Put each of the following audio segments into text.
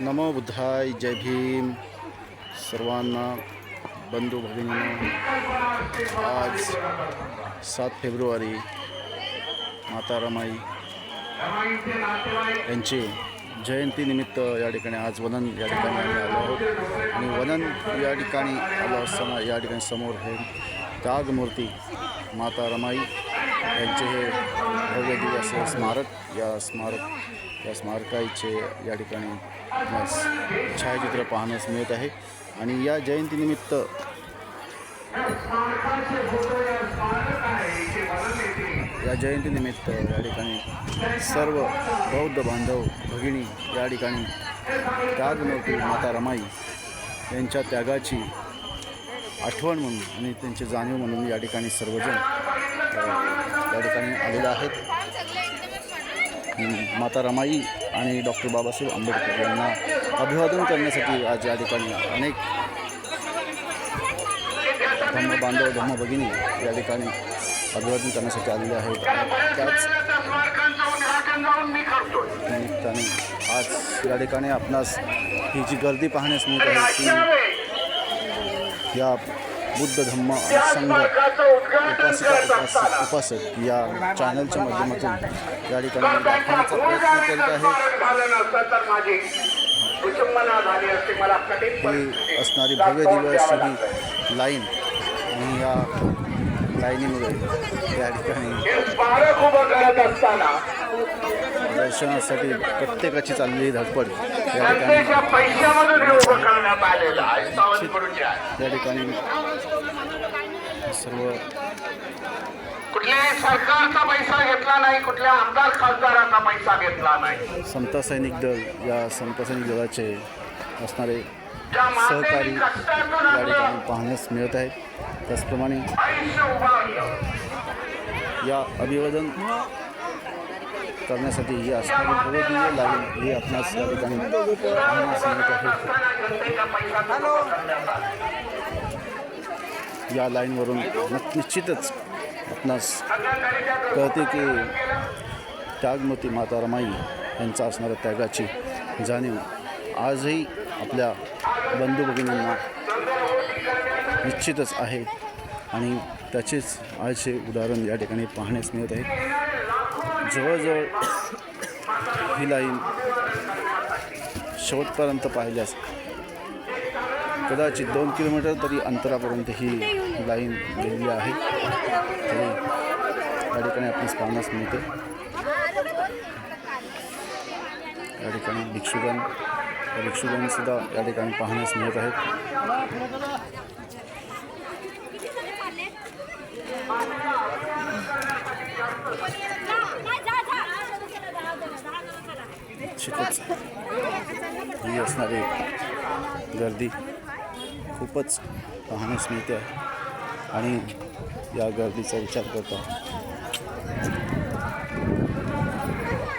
नमो बुद्धाय जय भीम। सर्वांना बंधू भगिनींनो आज सात फेब्रुवारी माता रमाई यांची जयंतीनिमित्त या ठिकाणी आज वनन या ठिकाणी आम्ही आलो आहोत. आणि वनन या ठिकाणी आलो असताना या ठिकाणी समोर हे त्यागमूर्ती माता रमाई यांचे हे भव्य दिवस असे स्मारक या स्मारक या स्मारकाचे या ठिकाणी छायाचित्र पाहण्यास मिळत आहे. आणि या जयंतीनिमित्त या जयंतीनिमित्त या ठिकाणी सर्व बौद्ध बांधव भगिनी या ठिकाणी त्यागमूर्ती माता रमाई यांच्या त्यागाची आठवण म्हणून आणि त्यांची जाणीव म्हणून या ठिकाणी सर्वजण आलेल्या आलेले आहेत माता रमाई आणि डॉक्टर बाबासाहेब आंबेडकर यांना अभिवादन करण्यासाठी आज या ठिकाणी अनेक धम्म बांधव धम्म भगिनी या ठिकाणी अभिवादन करण्यासाठी आलेले आहेत. त्याच निमित्ताने आज या ठिकाणी आपणास ही जी गर्दी पाहण्यास मिळत आहे ती या बुद्ध धम्म आणि संघ उपासिका उपासक उपासक या चॅनलच्या माध्यमातून या ठिकाणी दाखवण्याचा प्रयत्न करीत आहे. ही असणारी भव्य दिव्य अशी ही लाईन. आणि या लाईनीमुळे या ठिकाणी स्मारक उभं करत असताना दर्शनासाठी प्रत्येकाची चाललेली धडपड या ठिकाणी जनतेच्या पैशामधून हे उभं करण्यात आलेलं आहे. या ठिकाणी सर्व कुठल्याही सरकारचा पैसा घेतला नाही कुठल्या आमदार खासदाराचा पैसा घेतला नाही. समता सैनिक दल या समता सैनिक दलाचे असणारे सहकारी या ठिकाणी पाहण्यास मिळत आहेत. त्याचप्रमाणे या अभिवादन करण्यासाठी ही असणारी भव्य लाईन ही आपणास या ठिकाणी आहे या लाईनवरून निश्चितच आपणास कळते की त्यागमती माता रमाई यांचा असणाऱ्या त्यागाची जाणीव आजही आपल्या बंधू भगिनींना निश्चितच आहे. आणि त्याचेच आजचे उदाहरण या ठिकाणी पाहण्यास मिळत आहे. जवळजवळ ही लाईन शेवटपर्यंत पाहिल्यास कदाचित दोन किलोमीटर तरी अंतरापर्यंत ही लाईन गेलेली आहे. त्या या ठिकाणी आपणास पाहण्यास मिळते. या ठिकाणी भिक्षुगण भिक्षुगणसुद्धा या ठिकाणी पाहण्यास मिळत आहेत. निश्चितच ही असणारी गर्दी खूपच पाहण्यास मिळते आहे. आणि या गर्दीचा विचार करता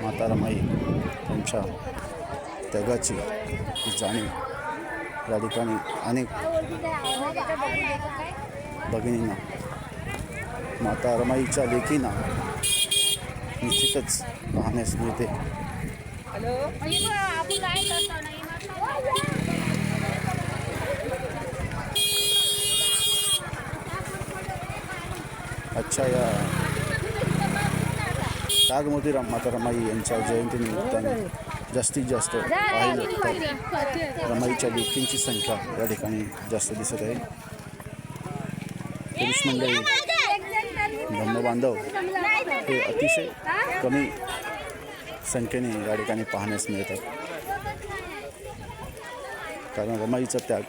माता रमाई त्यागाची ही जाणीव या ठिकाणी अनेक भगिनींना माता रमाईच्या लेखींना निश्चितच पाहण्यास मिळते. अच्छा या. तागमती राम माता रमाई यांच्या जयंतीनिमित्ताने जास्तीत जास्त पाहिलं रमाईच्या लेखींची संख्या या ठिकाणी जास्त दिसत आहे. पुरुष मंडळी धर्मबांधव हे अतिशय कमी संख्येने या ठिकाणी पाहण्यास मिळतात. कारण रमाईचा त्याग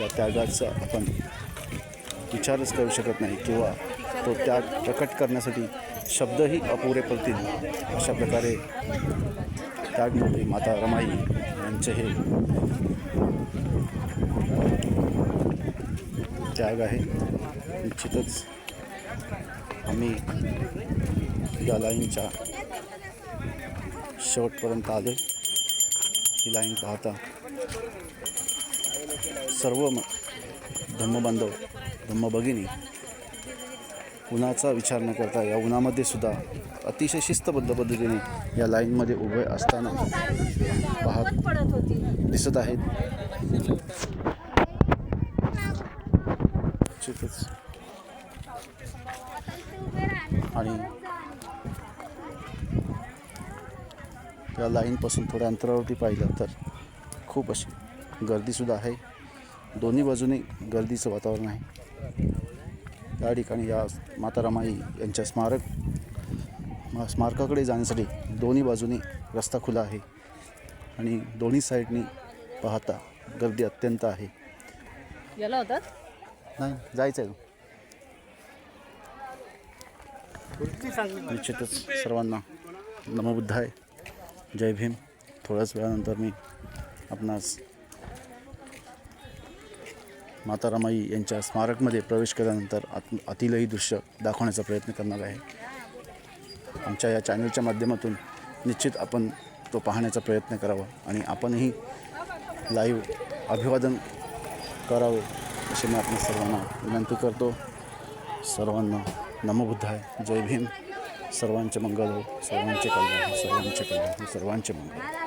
या त्यागाचा आपण विचारच करू शकत नाही किंवा तो त्याग प्रकट करण्यासाठी शब्दही अपुरे पडतील. अशा प्रकारे त्यागमूर्ती माता रमाई यांचे हे त्याग आहे. निश्चितच आम्ही या लाईनच्या शेवटपर्यंत आले. ही लाईन पाहता सर्व म- धम्मबांधव धम्मभगिनी उन्हाचा विचार न करता या उन्हामध्ये सुद्धा अतिशय शिस्तबद्ध पद्धतीने या लाईनमध्ये उभे असताना पाहत दिसत आहेत. आणि त्या लाईनपासून थोड्या अंतरावरती पाहिलं तर खूप अशी गर्दीसुद्धा आहे. दोन्ही बाजूने गर्दीचं वातावरण आहे. या ठिकाणी या माता रमाई यांच्या स्मारक स्मारकाकडे जाण्यासाठी दोन्ही बाजूने रस्ता खुला आहे आणि दोन्ही साईडनी पाहता गर्दी अत्यंत आहे. गेला होतात? नाही जायचं आहे निश्चितच सर्वांना नमोबुद्ध आहे. जय भीम. थोड्याच वेळानंतर मी आपणास माता रमाई यांच्या स्मारकमध्ये प्रवेश केल्यानंतर आत आतीलही दृश्य दाखवण्याचा प्रयत्न करणार आहे. आमच्या या चॅनलच्या माध्यमातून निश्चित आपण तो पाहण्याचा प्रयत्न करावा आणि आपणही लाईव्ह अभिवादन करावे अशी मी आपण सर्वांना विनंती करतो. सर्वांना नमोबुद्ध आहे जय भीम. सर्वांचे मंगल हो सर्वांचे कल्याण सर्वांचे कल्याण सर्वांचे मंगल.